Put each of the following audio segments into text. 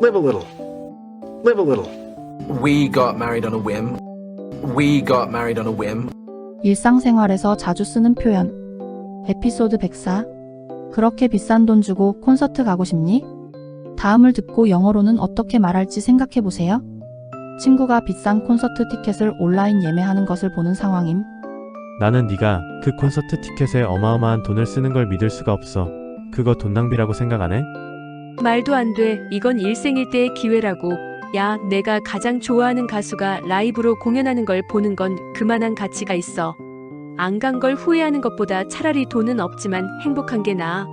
Live a little. Live a little. We got married on a whim. We got married on a whim. 일상생활에서 자주 쓰는 표현. 에피소드 104. 그렇게 비싼 돈 주고 콘서트 가고 싶니? 다음을 듣고 영어로는 어떻게 말할지 생각해 보세요. 친구가 비싼 콘서트 티켓을 온라인 예매하는 것을 보는 상황임. 나는 네가 그 콘서트 티켓에 어마어마한 돈을 쓰는 걸 믿을 수가 없어. 그거 돈 낭비라고 생각 안 해? 말도 안 돼. 이건 일생일 대의 기회라고. 야, 내가 가장 좋아하는 가수가 라이브로 공연하는 걸 보는 건 그만한 가치가 있어. 안 간 걸 후회하는 것보다 차라리 돈은 없지만 행복한 게 나아.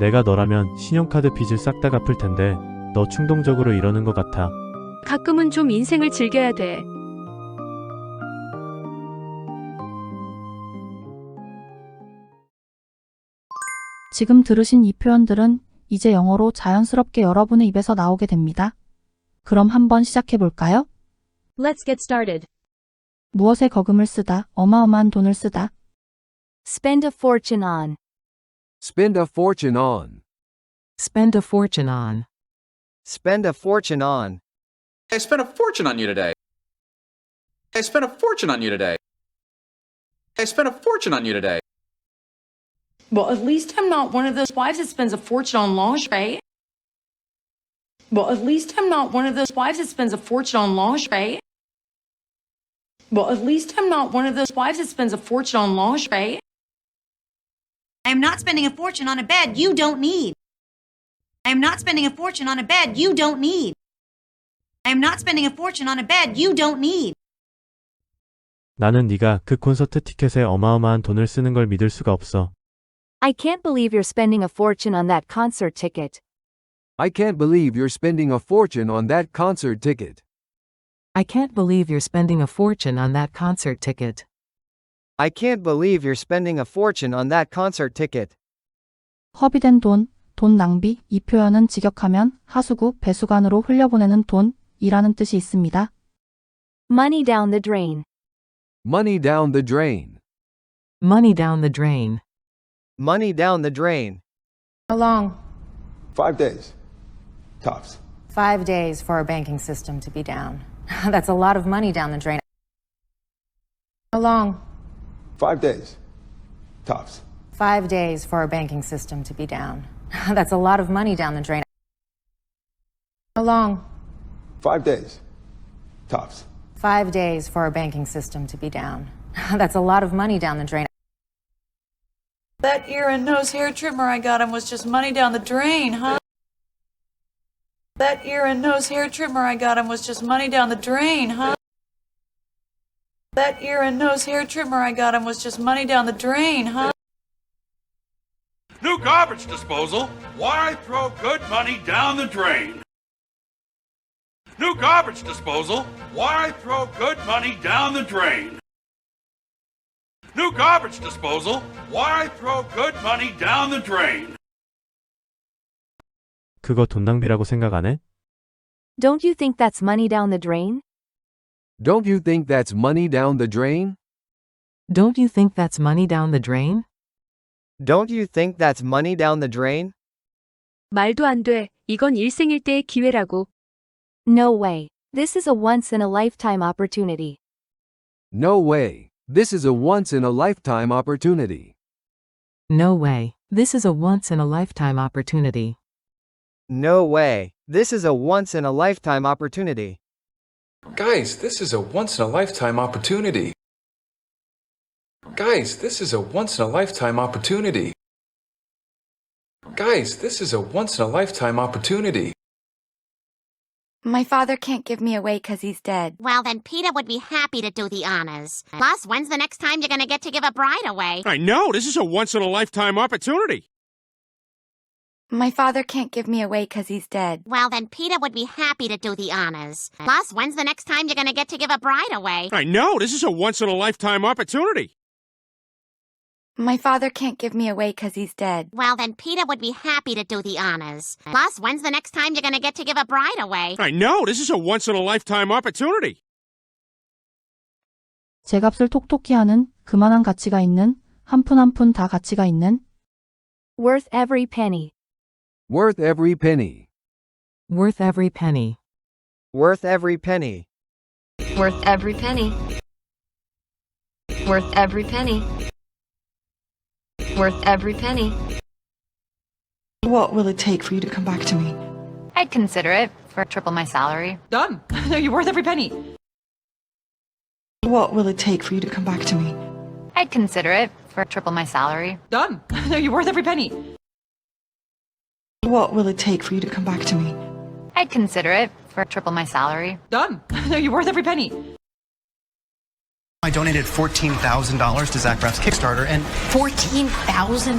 내가 너라면 신용카드 빚을 싹 다 갚을 텐데 너 충동적으로 이러는 것 같아. 가끔은 좀 인생을 즐겨야 돼. 지금 들으신 이 표현들은 이제 영어로 자연스럽게 여러분의 입에서 나오게 됩니다. 그럼 한번 시작해 볼까요? Let's get started. 무엇에 거금을 쓰다, 어마어마한 돈을 쓰다. Spend a fortune on. Spend a fortune on. Spend a fortune on. Spend a fortune on. I spent a fortune on you today. I spent a fortune on you today. I spent a fortune on you today. Well, at least I'm not one of those wives that spends a fortune on lingerie. Well, at least I'm not one of those wives that spends a fortune on lingerie. Well, at least I'm not one of those wives that spends a fortune on lingerie. I am not spending a fortune on a bed you don't need. I am not spending a fortune on a bed you don't need. I am not spending a fortune on a bed you don't need. 나는 네가 그 콘서트 티켓에 어마어마한 돈을 쓰는 걸 믿을 수가 없어. I can't believe you're spending a fortune on that concert ticket. I can't believe you're spending a fortune on that concert ticket. I can't believe you're spending a fortune on that concert ticket. I can't believe you're spending a fortune on that concert ticket. 허비된 돈, 돈 낭비, 이 표현은 직역하면 하수구, 배수관으로 흘려보내는 돈이라는 뜻이 있습니다. Money down the drain. Money down the drain. Money down the drain. Money down the drain. How long? Five days. Tops. Five days for our banking system to be down. That's a lot of money down the drain. How long? Five days. Tops. Five days for our banking system to be down. That's a lot of money down the drain. How long? Five days. Tops. Five days for our banking system to be down. That's a lot of money down the drain. That ear and nose hair trimmer I got him was just money down the drain, huh? That ear and nose hair trimmer I got him was just money down the drain, huh? That ear and nose hair trimmer I got him was just money down the drain, huh? New garbage disposal. Why throw good money down the drain? New garbage disposal. Why throw good money down the drain? New garbage disposal. Why throw good money down the drain? 그거 돈 낭비라고 생각 안 해? Don't you think that's money down the drain? Don't you think that's money down the drain? Don't you think that's money down the drain? Don't you think that's money down the drain? 말도 안 돼. 이건 일생일대의 기회라고. No way. This is a once in a lifetime opportunity. No way. This is a once in a lifetime opportunity. No way. This is a once in a lifetime opportunity. No way. This is a once in a lifetime opportunity. Guys, this is a once in a lifetime opportunity. Guys, this is a once in a lifetime opportunity. Guys, this is a once in a lifetime opportunity. My father can't give me away because he's dead. Well, then Peter would be happy to do the honors. Plus, when's the next time you're going to get to give a bride away? I know. This is a once in a lifetime opportunity. My father can't give me away because he's dead. Well, then Peter would be happy to do the honors. Plus, when's the next time you're going to get to give a bride away? I know. This is a once in a lifetime opportunity. My father can't give me away because he's dead. Well, then Peter would be happy to do the honors. Plus, when's the next time you're going to get to give a bride away? I know. This is a once in a lifetime opportunity. 제값을 톡톡히 하는 그만한 가치가 있는 한 푼 한 푼 다 가치가 있는 Worth every penny. Worth every penny. Worth every penny. Worth every penny. Worth every penny. Worth every penny. Worth every penny. What will it take for you to come back to me? I'd consider it for triple my salary. Done. You're worth every penny. What will it take for you to come back to me? I'd consider it for triple my salary. Done. You're worth every penny. What will it take for you to come back to me? I'd consider it for triple my salary. Done. You're worth every penny. I donated $14,000 to Zach Braff's Kickstarter and $14,000?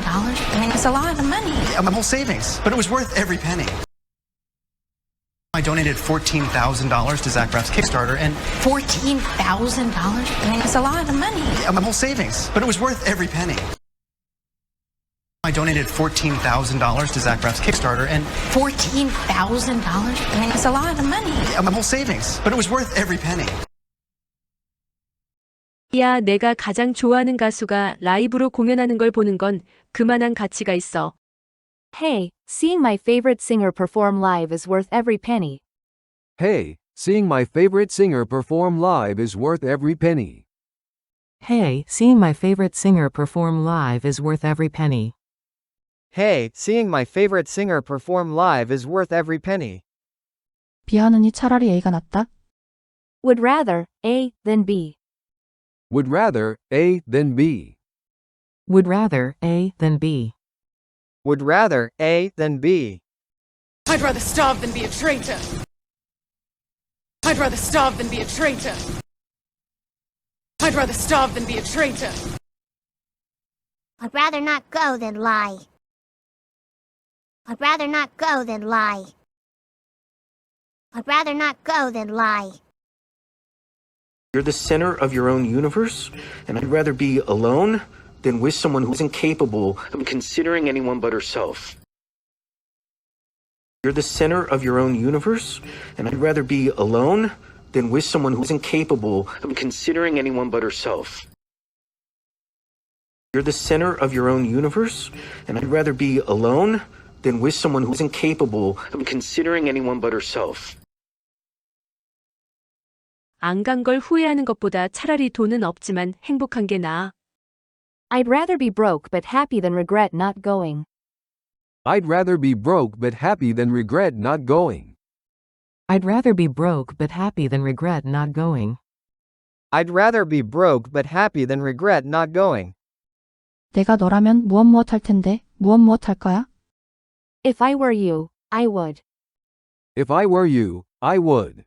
That's a lot of money. my whole savings, but it was worth every penny. I donated $14,000 to Zach Braff's Kickstarter and $14,000? That's a lot of money. my whole savings, but it was worth every penny. I donated $14,000 to Zach Braff's Kickstarter and $14,000? That's a lot of money. my whole savings, but it was worth every penny. 야, 내가 가장 좋아하는 가수가 라이브로 공연하는 걸 보는 건 그만한 가치가 있어. Hey, seeing my favorite singer perform live is worth every penny. Hey, seeing my favorite singer perform live is worth every penny. Hey, seeing my favorite singer perform live is worth every penny. Hey, seeing my favorite singer perform live is worth every penny. B하느니 차라리 A가 낫다. Would rather A than B. Would rather A than B. Would rather A than B. Would rather A than B. I'd rather starve than be a traitor. I'd rather starve than be a traitor. I'd rather starve than be a traitor. I'd rather not go than lie. I'd rather not go than lie. I'd rather not go than lie. You're the center of your own universe, and I'd rather be alone than with someone who isn't capable of considering anyone but herself. You're the center of your own universe, and I'd rather be alone than with someone who isn't capable of considering anyone but herself. You're the center of your own universe, and I'd rather be alone than with someone who isn't capable of considering anyone but herself. 안 간 걸 후회하는 것보다 차라리 돈은 없지만 행복한 게 나아. I'd rather be broke but happy than regret not going. I'd rather be broke but happy than regret not going. I'd rather be broke but happy than regret not going. I'd rather be broke but happy than regret not going. 내가 너라면 무엇 무엇 할 텐데, 무엇 무엇 할 거야? If I were you, I would. If I were you, I would.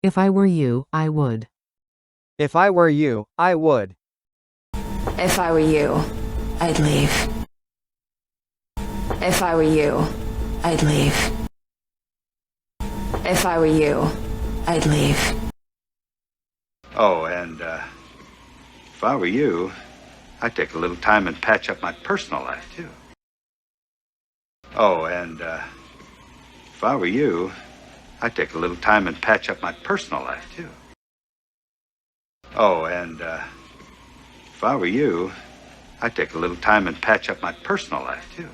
If I were you, I would. If I were you, I would. If I were you, I'd leave. If I were you, I'd leave. If I were you, I'd leave. Oh, and uh, if I were you, I'd take a little time and patch up my personal life, too. Oh, and uh, if I were you, I'd take a little time and patch up my personal life, too. Oh, and uh, if I were you, I'd take a little time and patch up my personal life, too.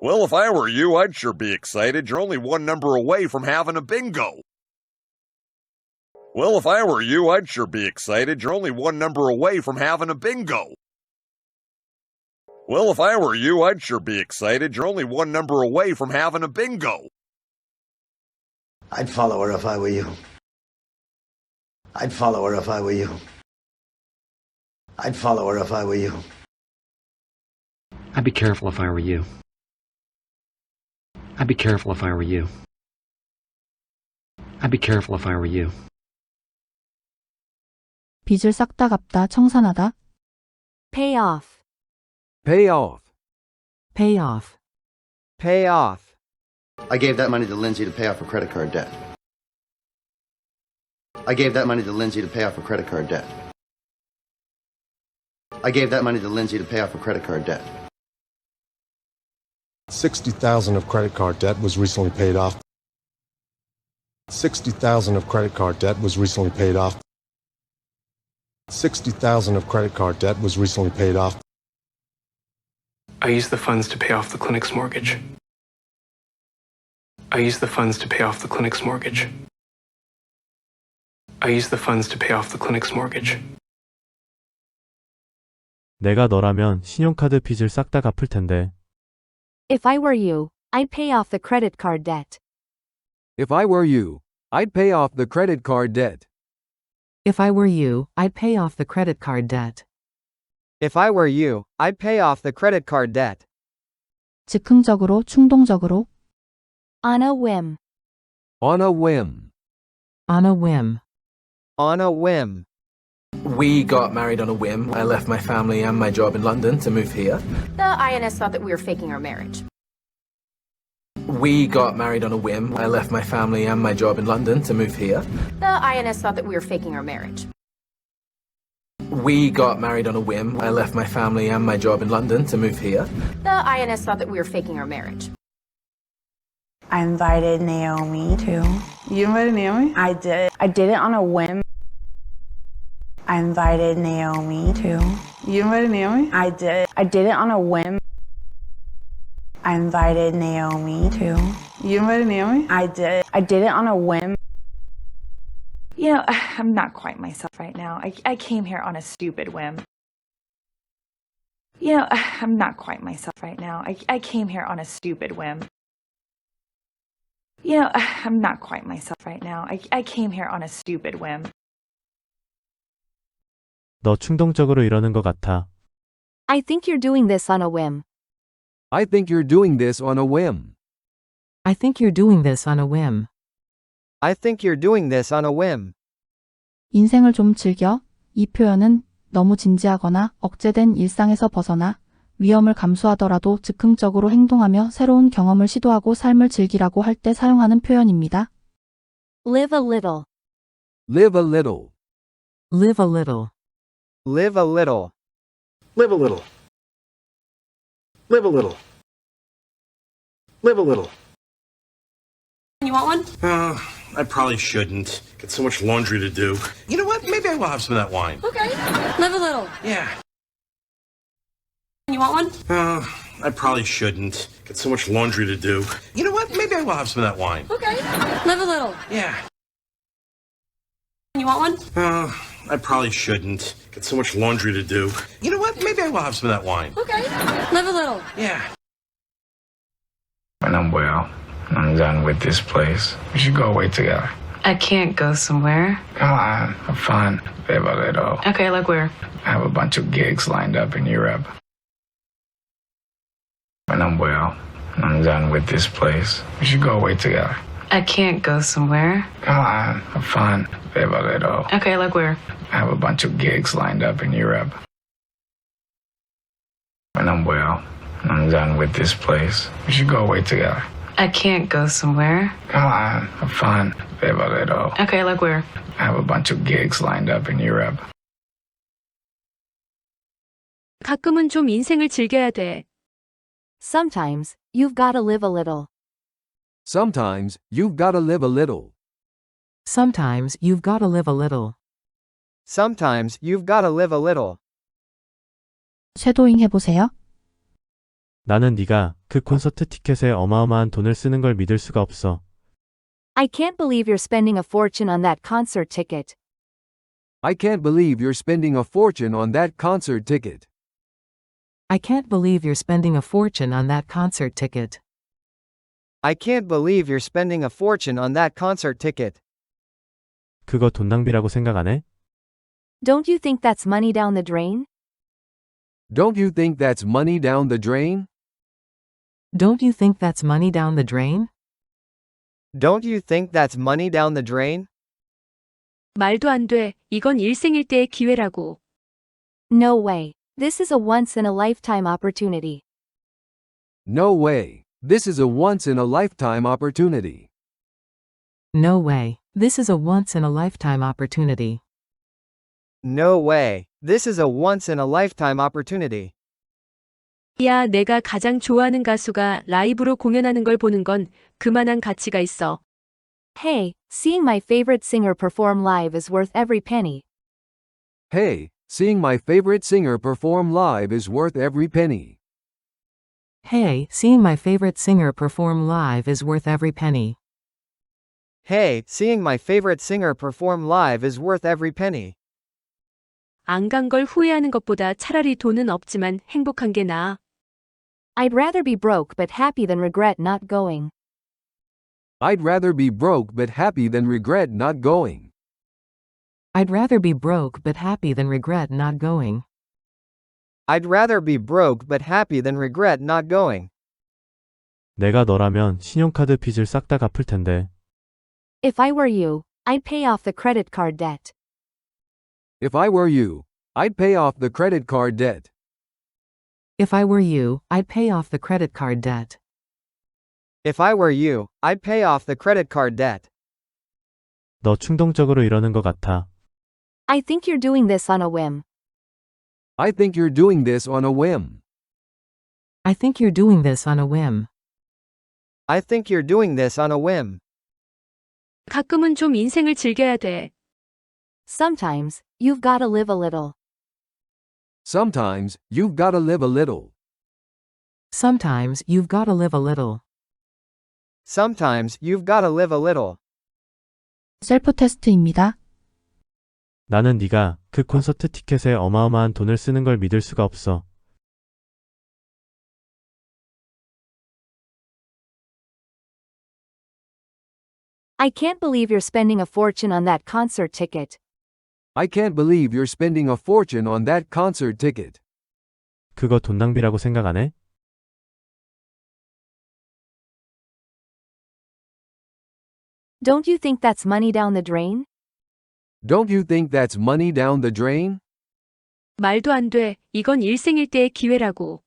Well, if I were you, I'd sure be excited. You're only one number away from having a bingo. Well, if I were you, I'd sure be excited. You're only one number away from having a bingo. Well, if I were you, I'd sure be excited. You're only one number away from having a bingo. I'd follow her if I were you. I'd follow her if I were you. I'd follow her if I were you. I'd be careful if I were you. I'd be careful if I were you. I'd be careful if I were you. 빚을 싹 다 갚다 청산하다. Pay off. Pay off. Pay off. Pay off. I gave that money to Lindsay to pay off her credit card debt. I gave that money to Lindsay to pay off her credit card debt. I gave that money to Lindsay to pay off her credit card debt. 60,000 of credit card debt was recently paid off. 60,000 of credit card debt was recently paid off. 60,000 of credit card debt was recently paid off. I used the funds to pay off the clinic's mortgage. I used the funds to pay off the clinic's mortgage. I used the funds to pay off the clinic's mortgage. 내가 너라면 신용카드 빚을 싹 다 갚을 텐데. If I were you, I'd pay off the credit card debt. If I were you, I'd pay off the credit card debt. If I were you, I'd pay off the credit card debt. If I were you, I'd pay off the credit card debt. 즉흥적으로, 충동적으로, on a whim. On a whim. On a whim. On a whim. We got married on a whim. I left my family and my job in London to move here. The INS thought that we were faking our marriage. We got married on a whim. I left my family and my job in London to move here. The INS thought that we were faking our marriage. We got married on a whim. I left my family and my job in London to move here. The INS thought that we were faking our marriage. I invited Naomi too. You invited Naomi? I did. I did it on a whim. I invited Naomi too. You invited Naomi? I did. I did it on a whim. I invited Naomi too. You invited Naomi? I did. I did it on a whim. You know, I'm not quite myself right now. I, I came here on a stupid whim. You know, I'm not quite myself right now. I, I came here on a stupid whim. You know, I'm not quite myself right now. I, I came here on a stupid whim. 너 충동적으로 이러는 것 같아. I think you're doing this on a whim. I think you're doing this on a whim. I think you're doing this on a whim. I think you're doing this on a whim. 인생을 좀 즐겨. 이 표현은 너무 진지하거나 억제된 일상에서 벗어나 위험을 감수하더라도 즉흥적으로 행동하며 새로운 경험을 시도하고 삶을 즐기라고 할 때 사용하는 표현입니다. Live a little. Live a little. Live a little. Live a little. Live a little. Live a little. Live a little. You want one? Uh, I probably shouldn't. Got so much laundry to do. You know what? Maybe I will have some of that wine. Okay. Live a little. Yeah. You want one? Uh, I probably shouldn't. Got so much laundry to do. You know what? Maybe I will have some of that wine. Okay. Live a little. Yeah. You want one? Uh, I probably shouldn't. Got so much laundry to do. You know what? Maybe I will have some of that wine. Okay. Live a little. Yeah. When I'm well, I'm done with this place. We should go away together. I can't go somewhere. Come on, have fun. Live a little. Okay, like where? I have a bunch of gigs lined up in Europe. When I'm well, I'm done with this place. We should go away together. I can't go somewhere. Come on, have fun. Live a little. Okay, like where? I have a bunch of gigs lined up in Europe. When I'm well, I'm done with this place. We should go away together. I can't go somewhere. Come on, have fun. Live a little. Okay, like where? I have a bunch of gigs lined up in Europe. 가끔은 좀 인생을 즐겨야 돼. Sometimes, you've gotta live a little. Sometimes, you've gotta live a little. Sometimes you've got to live a little. Sometimes you've gotta live a little. 쉐도잉 해보세요. 나는 네가 그 콘서트 티켓에 어마어마한 돈을 쓰는 걸 믿을 수가 없어. I can't believe you're spending a fortune on that concert ticket. I can't believe you're spending a fortune on that concert ticket. I can't believe you're spending a fortune on that concert ticket. I can't believe you're spending a fortune on that concert ticket. 그거 돈 낭비라고 생각 안 해? Don't you think that's money down the drain? Don't you think that's money down the drain? Don't you think that's money down the drain? Don't you think that's money down the drain? 말도 안 돼. 이건 일생일대의 기회라고. No way. This is a once in a lifetime opportunity. No way. This is a once in a lifetime opportunity. No way. This is a once in a lifetime opportunity. No way. This is a once in a lifetime opportunity. 야, 내가 가장 좋아하는 가수가 라이브로 공연하는 걸 보는 건 그만한 가치가 있어. Hey, seeing my favorite singer perform live is worth every penny. Hey, seeing my favorite singer perform live is worth every penny. Hey, seeing my favorite singer perform live is worth every penny. Hey, seeing my favorite singer perform live is worth every penny. 안 간 걸 후회하는 것보다 차라리 돈은 없지만 행복한 게 나아. I'd rather be broke but happy than regret not going. I'd rather be broke but happy than regret not going. I'd rather be broke but happy than regret not going. I'd rather be broke but happy than regret not going. 내가 너라면 신용카드 빚을 싹 다 갚을 텐데. If I were you, I'd pay off the credit card debt. If I were you, I'd pay off the credit card debt. If I were you, I'd pay off the credit card debt. If I were you, I'd pay off the credit card debt. 너 충동적으로 이러는 것 같아. I think you're doing this on a whim. I think you're doing this on a whim. I think you're doing this on a whim. I think you're doing this on a whim. 가끔은 좀 인생을 즐겨야 돼. Sometimes, you've gotta live a little. Sometimes, you've gotta live a little. Sometimes you've gotta live a little. Sometimes, you've gotta live a little. 셀프 테스트입니다. 나는 네가 그 콘서트 티켓에 어마어마한 돈을 쓰는 걸 믿을 수가 없어. I can't believe you're spending a fortune on that concert ticket. I can't believe you're spending a fortune on that concert ticket. 그거 돈 낭비라고 생각 안 해? Don't you think that's money down the drain? Don't you think that's money down the drain? 말도 안 돼. 이건 일생일 대의 기회라고.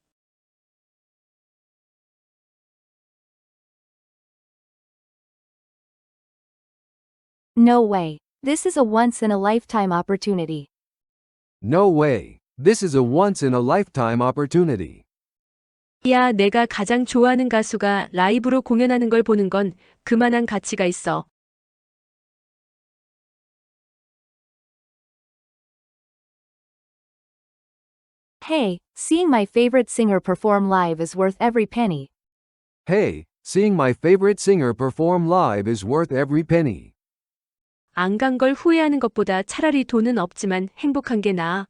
No way. This is a once in a lifetime opportunity. No way. This is a once in a lifetime opportunity. 야, 내가 가장 좋아하는 가수가 라이브로 공연하는 걸 보는 건 그만한 가치가 있어. Hey, seeing my favorite singer perform live is worth every penny. Hey, seeing my favorite singer perform live is worth every penny. 안 간 걸 후회하는 것보다 차라리 돈은 없지만 행복한 게 나아.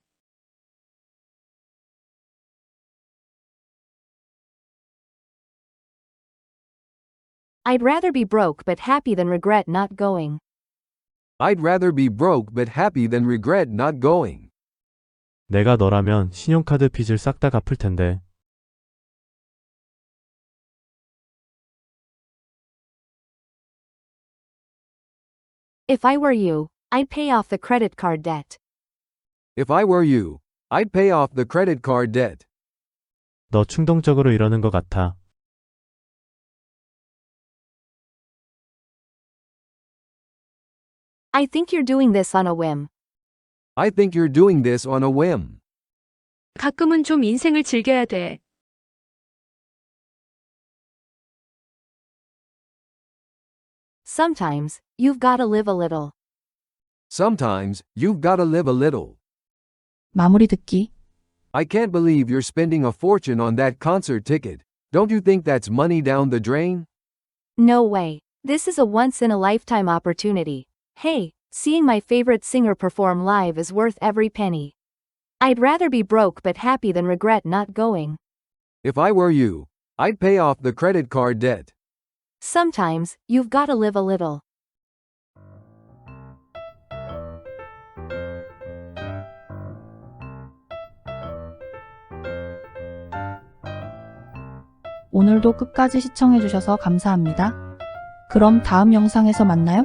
I'd rather be broke but happy than regret not going. I'd rather be broke but happy than regret not going. 내가 너라면 신용카드 빚을 싹 다 갚을 텐데. If I were you, I'd pay off the credit card debt. If I were you, I'd pay off the credit card debt. 너 충동적으로 이러는 것 같아. I think you're doing this on a whim. I think you're doing this on a whim. 가끔은 좀 인생을 즐겨야 돼. Sometimes, you've gotta live a little. Sometimes, you've gotta live a little. 마무리 듣기. I can't believe you're spending a fortune on that concert ticket. Don't you think that's money down the drain? No way. This is a once in a lifetime opportunity. Hey, seeing my favorite singer perform live is worth every penny. I'd rather be broke but happy than regret not going. If I were you, I'd pay off the credit card debt. Sometimes, you've gotta live a little. 오늘도 끝까지 시청해주셔서 감사합니다. 그럼 다음 영상에서 만나요.